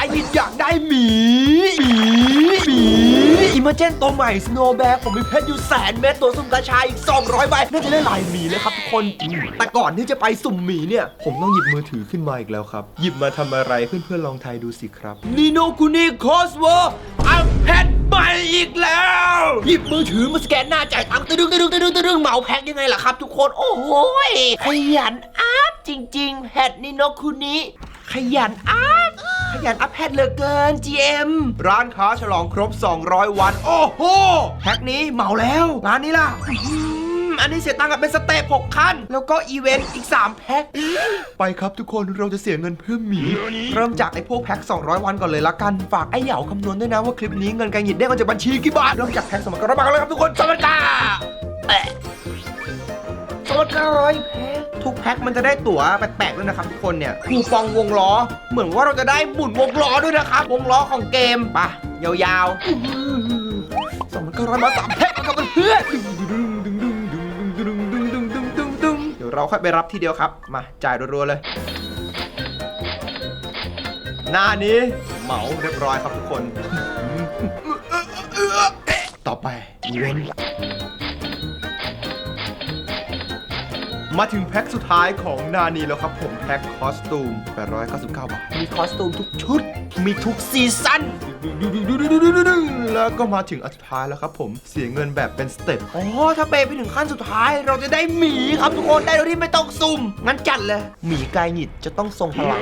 ายยินอยากได้หมีหมีหมีอิมเมอร์เจนตัวใหม่สโนว์แบร์ผมมีเพชรอยู่แสนเม็ดตัวสุ่มกระชายอีก 200ใบน่าจะได้หลายหมีเลยครับทุกคนอืมแต่ก่อนที่จะไปสุ่มหมีเนี่ย ผมต้องหยิบมือถือขึ้นมาอีกแล้วครับ หยิบมาทำอะไรเพื่อนๆลองทายดูสิครับนีโนคุนิคอสโวอัพเพชรใหม่อีกแล้ว หยิบมือถือมาสแกนหน้าจ่ายตังค์ตึ้งตึ้งตึ้งตึ้งตึ้งเหมาแพ็คยังไงล่ะครับ ทุกคนโอ้โหยขยันอัพจริง ๆแพทนิโนคุนิขยันอัพ ขยันอัพแพทเหลือเกิน GM ร้านค้าฉลองครบ 200 วัน โอ้โหแพ็คนี้เหมาแล้ว ร้านนี้ล่ะอันนี้เสียตังค์กันเป็นสเตป6ขั้น แล้วก็อีเวนต์อีก 3 แพ็ค ไปครับทุกคนเราจะเสียเงินเพิ่มหมี เริ่มจากไอ้พวกแพ็ค 200 วันก่อนเลยละกัน ฝากไอ้เหยาคำนวณด้วยนะว่าคลิปนี้เงินการหยิบได้มาจากบัญชีกี่บาท เริ่มจากแพ็คสมัครกันมาเลยครับทุกคนสมัครกันแปะโซดร้อยแพ็ค ทุกแพ็คมันจะได้ตั๋วแปลกๆด้วยนะครับทุกคนเนี่ยคูปองวงล้อ เหมือนว่าเราจะได้หมุนวงล้อด้วยนะครับ วงล้อของเกมปะยาวๆสองพันเก้าร้อยมาสามแพ็คมากับเพื่อนเดี๋ยวเราค่อยไปรับทีเดียวครับ มาจ่ายรัวๆเลย หน้านี้เหมาเรียบร้อยครับทุกคน ต่อไปอีเวนต์ มาถึงแพ็คสุดท้ายของนานีแล้วครับผมแพ็คคอสตูม899 บาท มีคอสตูมทุกชุด มีทุกซีซั่นแล้วก็มาถึงอันสุดท้ายแล้วครับผมเสียเงินแบบเป็นสเต็ปอ๋อถ้าเปย์ไปถึงขั้นสุดท้ายเราจะได้หมีครับทุกคนได้โดยที่ไม่ต้องซุ่มงั้นจัดเลยหมีกายหงิดจะต้องทรงพลัง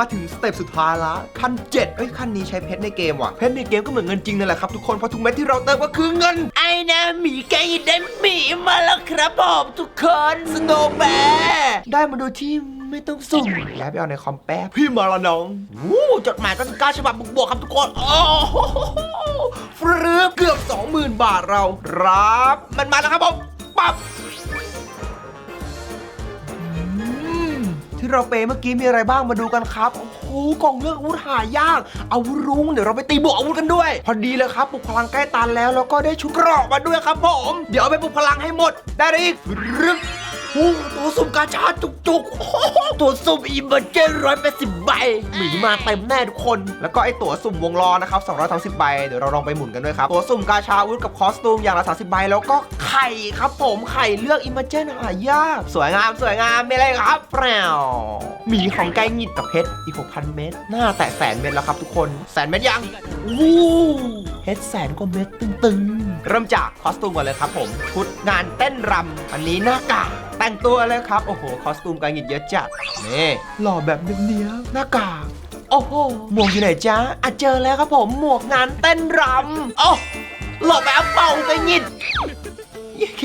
มาถึงสเต็ปสุดท้ายละขั้น7เอ้ยขั้นนี้ใช้เพชรในเกมว่ะเพชรในเกมก็เหมือนเงินจริงนั่นแหละครับทุกคนเพราะทุกเม็ดที่เราเติมก็คือเงินไอ้ นะหมีไก่ได้หมีมาแล้วครับผมทุกคนสโนว์แบร์ได้มาโดยที่ไม่ต้องสุ่มย้ายไปเอาในคอมแป๊บพี่มาละน้องวู้จดหมายก็ก้าฉบับบวกๆครับทุกคนโอ้โหฟรึบเกือบ 20,000 บาทเรารับ มันมาแล้วครับผมปั๊บที่เราเปย์เมื่อกี้มีอะไรบ้างมาดูกันครับ โอ้โห กล่องเลือกอาวุธหายาก อาวุธรุ้งเดี๋ยวเราไปตีบวกอาวุธกันด้วย พอดีเลยครับปลุกพลังใกล้ตันแล้วแล้วก็ได้ชุดเกราะมาด้วยครับผม เดี๋ยวเอาไปปลุกพลังให้หมดได้เลยอีกรึบ โอ้ตัวสุ่มกาชาจุกๆโอ้โหตัวสุ่มอีเบอร์เจนร้อยแปดสิบใบหมีมาเต็มแน่ทุกคน แล้วก็ไอตัวสุ่มวงล้อนะครับ230ใบ เดี๋ยวเราลองไปหมุนกันด้วยครับ ตัวสุ่มกาชาอาวุธกับคอสตูมอย่างละ30ใบ แล้วก็ไข่ครับผมไข่เลือกอิมเมอร์เจนหายาก สวยงามสวยงามไม่อะไรครับแปรวหมีของไก่หงิดกับเพชรอีก6,000เม็ดหน้าแตะแสนเม็ดแล้วครับทุกคน แสนเม็ดยังวู้เพชรแสนกว่าเม็ดตึงๆ เริ่มจากคอสตูมก่อนเลยครับผมชุดงานเต้นรำอันนี้หน้ากาก แต่งตัวเลยครับ โอ้โห คอสตูมไก่หงิดเยอะจัด นี่ หล่อแบบเนี้ยบๆหน้ากากโอ้โห หมวกอยู่ไหนจ๊ะอะเจอแล้วครับผม หมวกงานเต้นรำโอ้หล่อแบบเป่าไก่หงิดโอ เค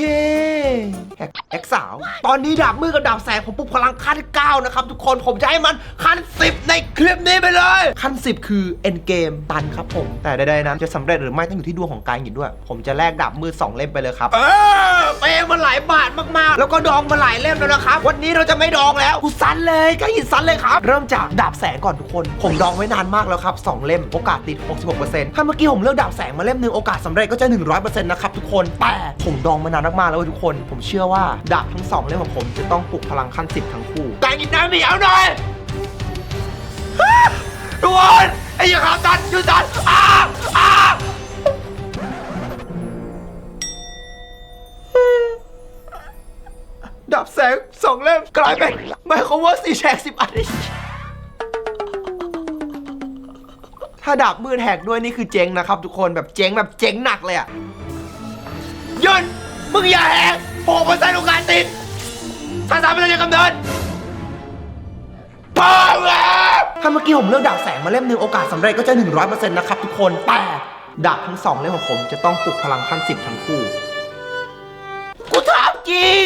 แฮกแฮกสาว ตอนนี้ดาบมือกับดาบแสงผมปลุกพลังขั้น9นะครับทุกคนผมจะให้มันขั้น 10 ในคลิปนี้ไปเลย ขั้น 10 คือเอ็นเกมตันครับผม แต่ใดๆนั้นจะสำเร็จหรือไม่ต้องอยู่ที่ดวงของกายหยินด้วย ผมจะแลกดาบมือ2เล่มไปเลยครับ เออเปย์มาหลายบาทมากๆ แล้วก็ดองมาหลายเล่มแล้วนะครับ วันนี้เราจะไม่ดองแล้วกูซันเลยกายหยินซันเลยครับ เริ่มจากดาบแสงก่อนทุกคน ผมดองไว้นานมากแล้วครับสองเล่มโอกาสติด 66%ถ้าเมื่อกี้ผมเลือกดาบแสงมาเล่มหนึ่งโอกาสสำเร็จก็จะ 100%นะครับทุกคนแต่ผมดองมานานมากๆแล้วเว้ยทุกคน ผมเชื่อว่าดาบทั้งสองเล่มของผมจะต้องปลุกพลังขั้นสิบทั้งคู่กางกินน้ำเหนียวหน่อยฮ่าทุกคนไอ้ยังขาตันยูตันอ้าอ้าดาบแสงสองเล่มกลายเป็นหมายความว่าสี่แฉกสิบอัน ถ้าดาบมืดแหกด้วยนี่คือเจ๊งนะครับทุกคนแบบเจ๊งแบบเจ๊งหนักเลยอะหยุด มึงอย่าแหกโผล่บนสายโอกาสติดถ้าสามเป็นจะกำเนิดพอแล้วถ้าเมื่อกี้ผมเลือกดาบแสงมาเล่มหนึ่งโอกาสสำเร็จก็จะ 100%นะครับทุกคน แต่ดาบทั้งสองเล่มของผมจะต้องปลุกพลังขั้นสิบทั้งคู่ กูถามจริง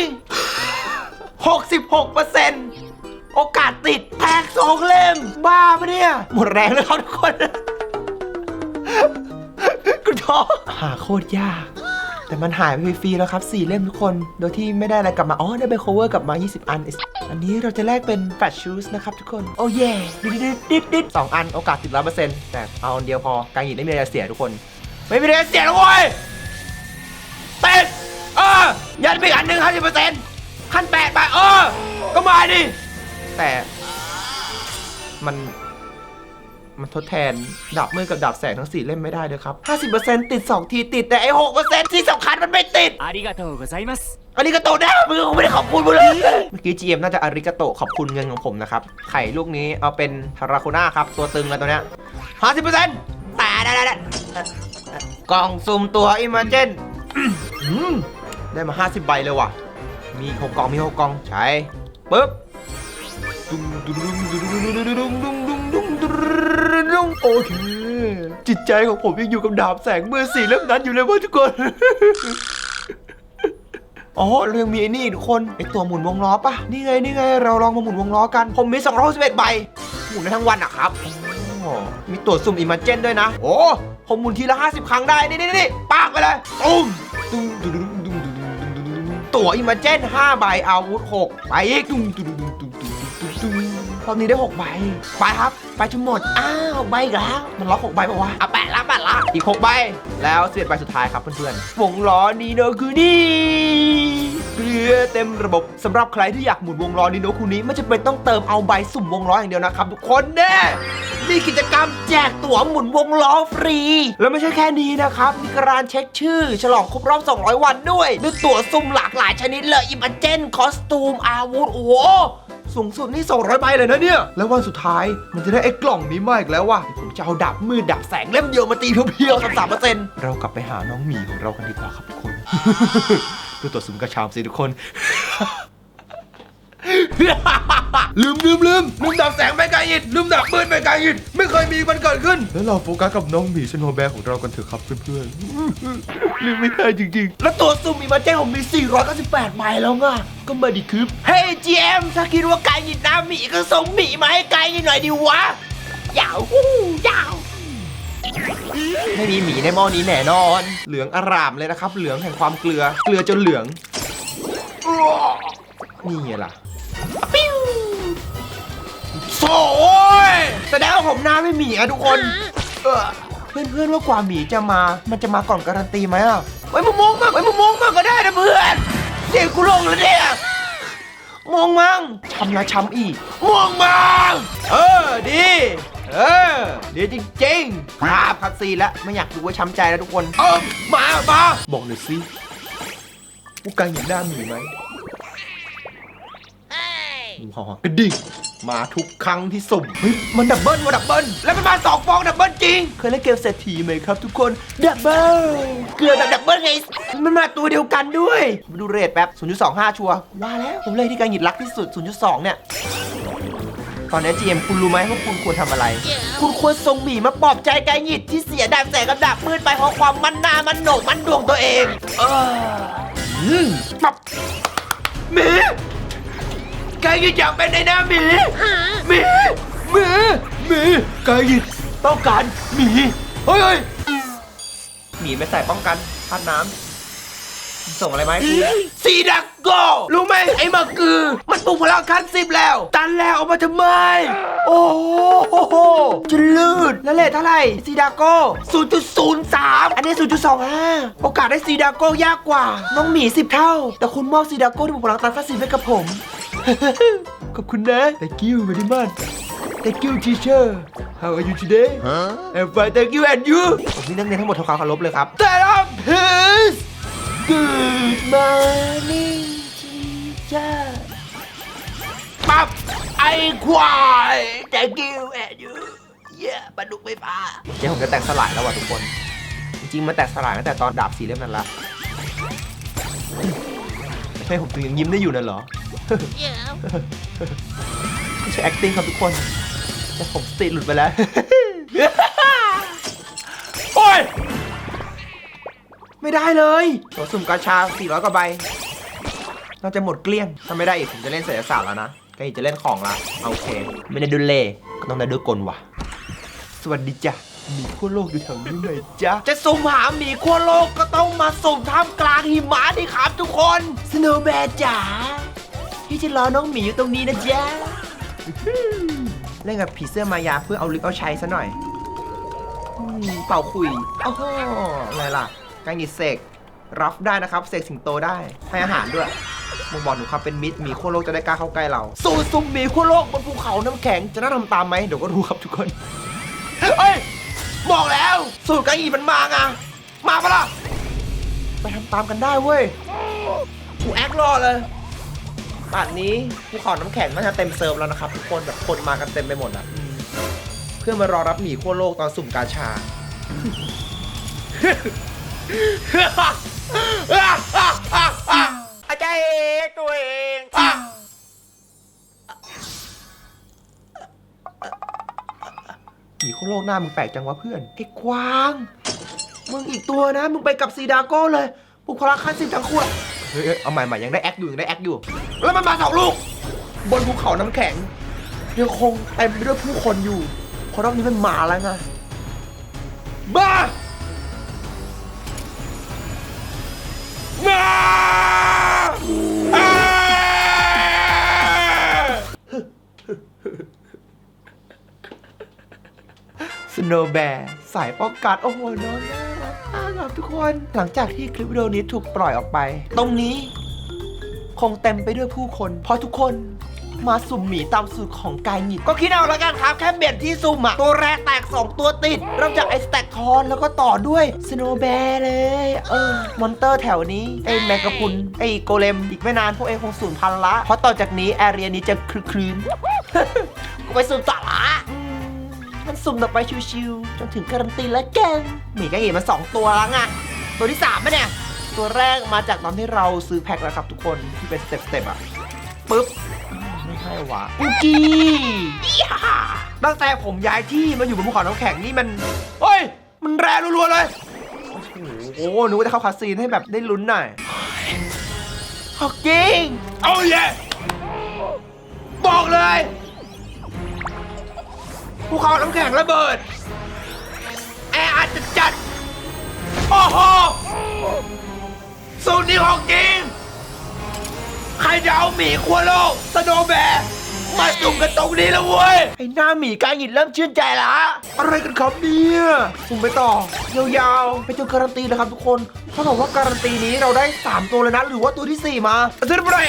66%โอกาสติดแตกสองเล่ม บ้าปะเนี่ย หมดแรงแล้วครับทุกคน กูท้อหาโคตรยาก แต่มันหายไปฟรีๆแล้วครับ4เล่มทุกคน โดยที่ไม่ได้อะไรกลับมา อ๋อ ได้เบคเวอร์กลับมา 20 อัน อันนี้เราจะแลกเป็นแฟชชูสนะครับทุกคน โอ้เย่ดิดดิดดิดดิดสองอันโอกาสติดร้อยเปอร์เซ็นต์แต่เอาอันเดียวพอ การหยิบไม่มีอะไรเสียทุกคน ไม่มีอะไรเสียนะเว้ยเต้นเออ ยันไปอันหนึ่งห้าสิบเปอร์เซ็นต์ขั้นแปดไปเออ ก็มาดิ แต่มัน มันทดแทนดาบมืดกับดาบแสงทั้ง 4 เล่มไม่ได้เลยครับ 50%ติด 2 ทีติดแต่ไอ้6%ที่สำคัญมันไม่ติดอาริกาโตะไซมัสอาริกาโตะนะมึงไม่ได้ขอบคุณมึงเลยเมื่อกี้ GM น่าจะอาริกาโตะขอบคุณเงินของผมนะครับ ไข่ลูกนี้เอาเป็นทาราโคน่าครับ ตัวตึงเลยตัวเนี้ย50%แต่ได้ได้กล่องซุ่มตัวอิมเมจินได้มา 50 ใบเลยว่ะ มี6กล่องมี6กล่องใช่ปึ๊บดุงดุงดุงดุงดุงดุง โอเค จิตใจของผมยังอยู่กับดาบแสงเมื่อสี่เล่มนั้นอยู่เลยว่าทุกคน อ๋อเรายังมีไอ้นี่ทุกคนไอตัวหมุนวงล้อปะนี่ไงนี่ไง เราลองมาหมุนวงล้อกัน ผมมี211ใบหมุนได้ทั้งวันอะครับมีตัวจสุ่มอิมเมจนด้วยนะ โอ้ผมหมุนทีละ 50 ครั้งได้ นี่นี่นี่ปากไปเลยตุ้มตุ้มตุ้มตุ้มตั๋วอิมเมจน5ใบอาวุธ 6 ไปอีกตุ้มตุ้มตุ้มตุ้มตุ้มตุ้ม รอบนี้ได้6ใบไปครับ ไปจนหมด อ้าวใบอีกแล้วมันล็อก6ใบป่าวะอะแปะละแปะละอีก6ใบแล้ว11ใบสุดท้ายครับเพื่อนๆวงล้อนี้เนอะคือนี่เกลือเต็มระบบสำหรับใครที่อยากหมุนวงล้อนีโนคุนี้ไม่จำเป็นต้องเติมเอาใบสุ่มวงล้ออย่างเดียวนะครับทุกคนเน่มีกิจกรรมแจกตั๋วหมุนวงล้อฟรี แล้วไม่ใช่แค่นี้นะครับ มีการเช็คชื่อ ฉลองครบรอบ 200 วันด้วยด้วยตั๋วสุ่มหลากหลายชนิดเลยอิมเจนคอสตูมอาวุธโอ้โห สูงสุดนี่200ใบเลยนะเนี่ย แล้ววันสุดท้ายมันจะได้ไอ้กล่องนี้มาอีกแล้วว่ะผมจะเอาดาบมืดดาบแสงเล่มเดียวมาตีเพียวๆสามสามเปอร์เซ็นต์เรากลับไปหาน้องหมีของเรากันดีกว่าครับทุกคน ดูตัวสุ่มกระชามสิทุกคน ลืมลืมลืมลืมดาบแสงไปไกลอิดลืมดาบมืดไปไกลอิดไม่เคยมีมันเกิดขึ้น แล้วเราโฟกัสกับน้องหมีสโนว์แบร์ของเรากันเถอะครับเพื่อนๆลืมไม่ได้จริงๆ แล้วตัวซุ่มมีมาแจ้งผมมี 498ใบแล้วไงก็มาดิคือเฮ้ย GM ถ้าคิดว่าไกลอิดน้ำหมีก็ส่งหมีมาให้ไกลอิดหน่อยดิวะยาวฮู้ยาวไม่มีหมีในหม้อนี้แน่นอน เหลืองอร่ามเลยนะครับ เหลืองแห่งความเกลือ เกลือจนเหลืองอ้อนี่ไงล่ะ ปิ้วโถ่ยแสดงว่าผมหน้าไม่หมีอะทุกคน เออเพื่อนเพื่อนๆว่ากว่าหมีจะมา มันจะมาก่อนการันตีไหมอะไว้ยมึงมองมากไว้ยมึงมองมากก็ได้นะเพื่อนเด็กกูลงแล้วเนี่ยมองมั่งช้ำละช้ำอีกมองมั่งเออดีเออดีจริงๆครับคัดซีนแล้วไม่อยากดูว่าช้ำใจแล้วทุกคน เออมามาบอกหน่อยสิผู้การเห็นหน้าหมีไหม งูเห่ากระดิ่งมาทุกครั้งที่สุ่มเฮ้ยมันดับเบิลมาดับเบิลแล้วมันมาสองฟองดับเบิลจริง เคยเล่นเกมเศรษฐีไหมครับทุกคนดับเบิลเกือบแบบดับเบิลไงมันมาตัวเดียวกันด้วยมาดูเรทแป๊บ0.25 ชัวร์ว่าแล้วผมเลยที่การหยิดรักที่สุด 0.2 เนี่ยตอนนี้ GM คุณรู้ไหมว่าคุณควรทำอะไร คุณควรส่งหมีมาปลอบใจไกหยิดที่เสียดาบแสงกับดาบมืดไปเพราะความมันหนามันโหนกมันดวงตัวเอง เอออืมปับหมีไกหยิดอยากเป็นในหน้าหมีหมีหมีหมีไกหยิดต้องการหมีเฮ้ยเฮ้ยหมีไม่ใส่ป้องกันพัดน้ำส่งอะไรมาให้กูซีดักโกรู้ไหมไอ้มากือ มันปลุกพลังขั้นสิบแล้ว ตันแล้วเอามาทำไม โอ้โหจะลืดแล้วเลทเท่าไหร่ซีดาโก้0.03 อันนี้ 0.25 โอกาสได้ซีดาโก้ยากกว่า น้องหมี 10 เท่า แต่คุณมอบซีดาโก้ที่ปลุกพลังตันขั้นสิบให้กับผม ขอบคุณนะ thank you very much thank you teacher how are you today I'm fine thank you and you ผมนี่นักเรียนทั้งหมดทำความเคารพเลยครับ แต่ละ peace Good morning teacher ปั๊บไอ้ควาย thank you and you เย้บรรลุไฟฟ้าเดี๋ยวผมจะแตกสลายแล้วว่ะทุกคน จริงๆมันแตกสลายตั้งแต่ตอนดาบสีเล่มนั้นละ ให้ผมถึงยังยิ้มได้อยู่นั่นเหรอ ไม่ใช่ acting ครับทุกคน แต่ผมสติหลุดไปแล้ว โอ้ย ไม่ได้เลยตัวสุ่มกาชา 400 กว่าใบ น่าจะหมดเกลี้ยง ถ้าไม่ได้อีกผมจะเล่นเศรษฐศาสตร์แล้วนะก็อีกจะเล่นของละ โอเค ไม่ได้ดุลเล่ก็ต้องได้ด้วยกลว่ะ สวัสดีจ้ะ หมีขั้วโลกอยู่แถวนี้ไหมจ๊ะ จะสุ่มหาหมีขั้วโลกก็ต้องมาสุ่มท่ามกลางหิมะดิครับทุกคนสโนว์แมนจ๋าที่จะรอน้องหมีอยู่ตรงนี้นะจ๊ะ เล่นกับผีเสื้อมายาเพื่อเอาลึกเอาใช้ซะหน่อยอืมเป่าคุยโอ้โหอะไรล่ะการหยิดเสกรับได้นะครับเสกสิงโตได้ให้อาหารด้วยมึงบอกหนูครับเป็นมิตรหมีขั้วโลกจะได้กล้าเข้าใกล้เรา สู้ซุ่มหมีขั้วโลกบนภูเขาน้ำแข็งจะน่าทำตามไหมเดี๋ยวก็รู้ครับทุกคน สูตรกะอีมันมาไงมาปะล่ะไปทำตามกันได้เว้ยกูแอครอเลยป่านนี้ภูเขาน้ำแข็งน่าจะเต็มเซิร์ฟแล้วนะครับทุกคนแบบคนมากันเต็มไปหมดอะเพื่อมารอรับหมีขั้วโลกตอนสุ่มกาชา โลกหน้ามึงแปลกจังวะเพื่อนไอ้กวาง มึงอีกตัวนะ มึงไปกับซีดาโก้เลยบุคลากรสิบทั้งคู่อะเฮ้ยเฮ้ยเอาใหม่ใหม่ยังได้แอคอยู่ยังได้แอคอยู่ แล้วมันมาสองลูก บนภูเขาน้ำแข็งยังคงเต็มไปด้วยผู้คนอยู่เพราะรอบนี้มันมาแล้วไงมา นแบร์สายป้องกันโอ้โหน้องน่ารักมากครับทุกคนหลังจากที่คลิปวิดีโอนี้ถูกปล่อยออกไป ตรงนี้ คงเต็มไปด้วยผู้คน เพราะทุกคนมาสุ่มหมีตามสูตรของกายหงิดก็คิดเอาแล้วกันครับ แค่เปลี่ยนที่สุ่มอะตัวแรกแตก 2 ตัวติด เริ่มจากไอ้สแต็กทอนแล้วก็ต่อด้วยสโนว์แบร์เลย เออ มอนเตอร์แถวนี้ ไอแมกกาพุน ไอโกเลม อีกไม่นานพวกเอคงสูญพันธุ์ละ เพราะต่อจากนี้ แอเรียนี้จะคลึกคลืนกูไปสุ่มต่อละ มันสุ่มต่อไปชิวๆจนถึงการันตีแล้วกันหมีกายหงิดมันสองตัวแล้วไงตัวที่สามปะเนี่ย ตัวแรกมาจากตอนที่เราซื้อแพ็คแล้วครับทุกคนที่เป็นสเต็ปสเต็ปอะปึ๊บไม่ใช่วะอุกี้ยี่ห้าตั้งแต่ผมย้ายที่มาอยู่บนภูเขาน้ำแข็งนี่มันเฮ้ย มันแรงรัวๆเลยโอ้โหนึกว่าจะเข้าคาซีนให้แบบได้ลุ้นหน่อยฮอกกิ้งเอาเย่บอกเลย ภูเขาน้ำแข็งระเบิด แออัดจัดๆโอ้โห สูตรนี้ของจริง ใครจะเอาหมีขั้วโลกสโนว์แบร์มาจุ่มกันตรงนี้แล้วเว้ย ไอ้หน้าหมีกายหยินเริ่มชื่นใจละอะไรกันครับเนี่ยสุ่มไปต่อ ยาวๆ ไปจนการันตีเลยครับทุกคนเขาบอกว่าการันตีนี้เราได้ 3 ตัวเลยนะ หรือว่าตัวทีสี่4 มา ซื้อไปเลย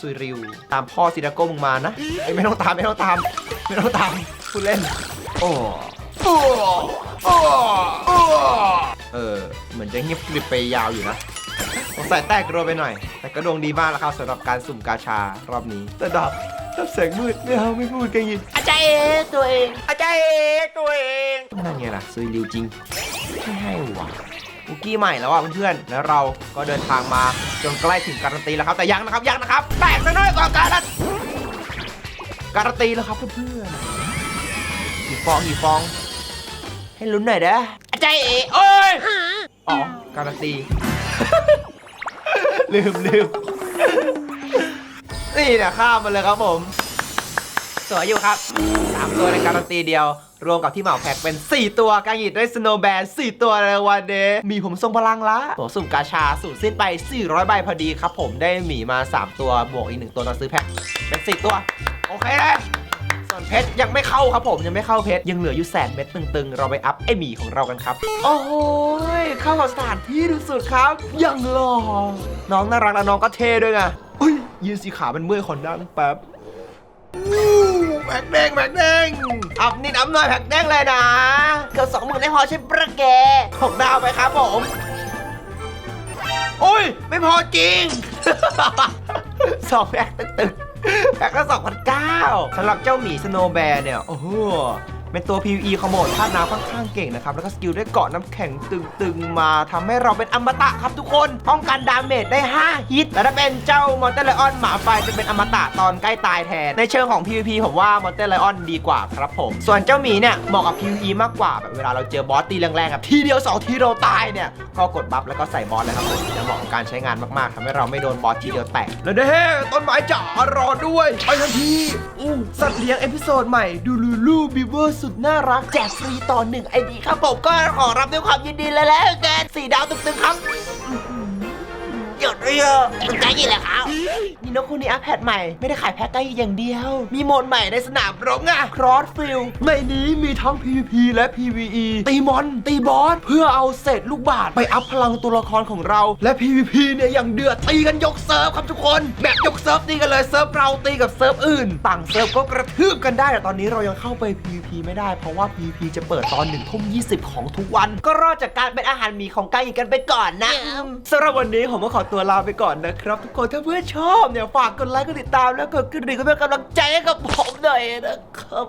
ซุยริว ตามพ่อซิดาโก้มึงมานะไอ้ยไม่ต้องตามไม่ต้องตาม ไม่ต้องตามพูดเล่น โอ้โอ้โอ้โอ้เออ เหมือนจะเงียบกริบไปยาวอยู่นะสงสัยแตกรัวไปหน่อย แต่ก็ดวงดีมากแล้วครับสำหรับการสุ่มกาชารอบนี้ แต่ดับดับแสงมืดไม่เอาไม่พูดกันยินอาจารย์เอกตัวเองอาจารย์เอกตัวเองนั่นไงล่ะซุยริวจริงไม่ให้หวะ คุกกี้ใหม่แล้วอะเพื่อนๆ แล้วเราก็เดินทางมาจนใกล้ถึงการันตีแล้วครับ แต่ยังนะครับยังนะครับ แตกซะหน่อยก่อนการันการันตีแล้วครับเพื่อนๆกี่ฟองกี่ฟอง ให้ลุ้นหน่อยเด้ออาจเอกเอ้ยอ๋อการันตี ลืมลืมนี่เนี่ยข้ามมาเลยครับผม สวยอยู่ครับสามตัวในการันตีเดียว รวมกับที่เหมาแพ็กเป็น 4 ตัวการหยิดด้วยสโนว์แบน4ตัวในวันเดย์มีผมทรงพลังละตัวสุ่มกาชาสูตรสิ้นไป 400 ใบพอดีครับผมได้หมีมา 3 ตัวบวกอีก 1 ตัวตอนซื้อแพ็คเป็น 4 ตัว โอเคเลยส่วนเพชรยังไม่เข้าครับผมยังไม่เข้าเพชรยังเหลืออยู่แสนเม็ดตึงๆ เราไปอัพไอหมีของเรากันครับ โอ้โหยเข้ากับสถานที่สุดครับยังหล่อน้องน่ารักและน้องก็เท่ด้วยไงอุ้ยยืนสีขาเป็นเมื่อยคนดังแป๊บ แพ็กแดงแพ็กแดงอัพนิดอัพหน่อยแพ็กแดงเลยนะเกือบสองหมื่นได้พอใช่ประแกหกดาวไปครับผมโอ้ย ไม่พอจริง สองแพ็กตึกแพ็กละสองพันเก้าสำหรับเจ้าหมีสโนว์แบร์เนี่ย โอ้โห เป็นตัว PVE ขโมดธาตุน้ำค่อนข้างเก่งนะครับ แล้วก็สกิลด้วยเกาะน้ำแข็งตึงๆ มาทำให้เราเป็นอมตะครับทุกคนป้องกันดาเมจได้ 5 ฮิตแต่ถ้าเป็นเจ้ามอนเตอร์ไลออนหมาไฟจะเป็นอมตะตอนใกล้ตายแทน ในเชิงของ PVP ผมว่ามอนเตอร์ไลออนดีกว่าครับผม ส่วนเจ้าหมีเนี่ยเหมาะกับ PVE มากกว่าแบบเวลาเราเจอบอสตีแรงๆครับทีเดียวสองทีเราตายเนี่ยก็กดบัฟแล้วก็ใส่บอสเลยครับผมจะเหมาะกับการใช้งานมากๆทำให้เราไม่โดนบอสทีเดียวแตกแล้วเด้ต้นไม้จ๋ารอด้วยไปทันทีอู้สัตว์เลี้ยงเอพิโซดใหม่ดูลูลูบิเวอร์สุดน่ารักแจกฟรีต่อหนึ่งไอดีครับผมก็ขอรับด้วยความยินดีเลยแล้วกันสี่ดาวตึงๆครับ หือเจ็บเลยอะมันใกล้ยี่แหละครับนี่นกคู่นี้อัพแพดใหม่ ไม่ได้ขายแพ็คไก่อย่างเดียว มีโหมดใหม่ในสนามรบอะ Cross Field ในนี้มีทั้ง PVP และ PVE ตีมอน ตีบอส เพื่อเอาเศษลูกบาศก์ไปอัพพลังตัวละครของเรา และ PVP เนี่ยอย่างเดือดตีกันยกเซิร์ฟครับทุกคน แบบยกเซิร์ฟตีกันเลยเซิร์ฟเราตีกับเซิร์ฟอื่น ต่างเซิร์ฟก็กระทืบกันได้แต่ตอนนี้เรายังเข้าไป PVP ไม่ได้เพราะว่า PVP จะเปิดตอนหนึ่งทุ่ม20 ของทุกวัน ก็รอดจากการเป็นอาหารหมีของไก่กันไปก่อนนะสำหรับวันนี้ผมก็ขอตัวลาไปก่อนนะครับ ทุกคนถ้าเพื่อนชอบเนี่ยฝากกดไลค์กดติดตามแล้วกดกระดิ่งเพื่อเป็นกำลังใจให้กับผมหน่อยนะครับ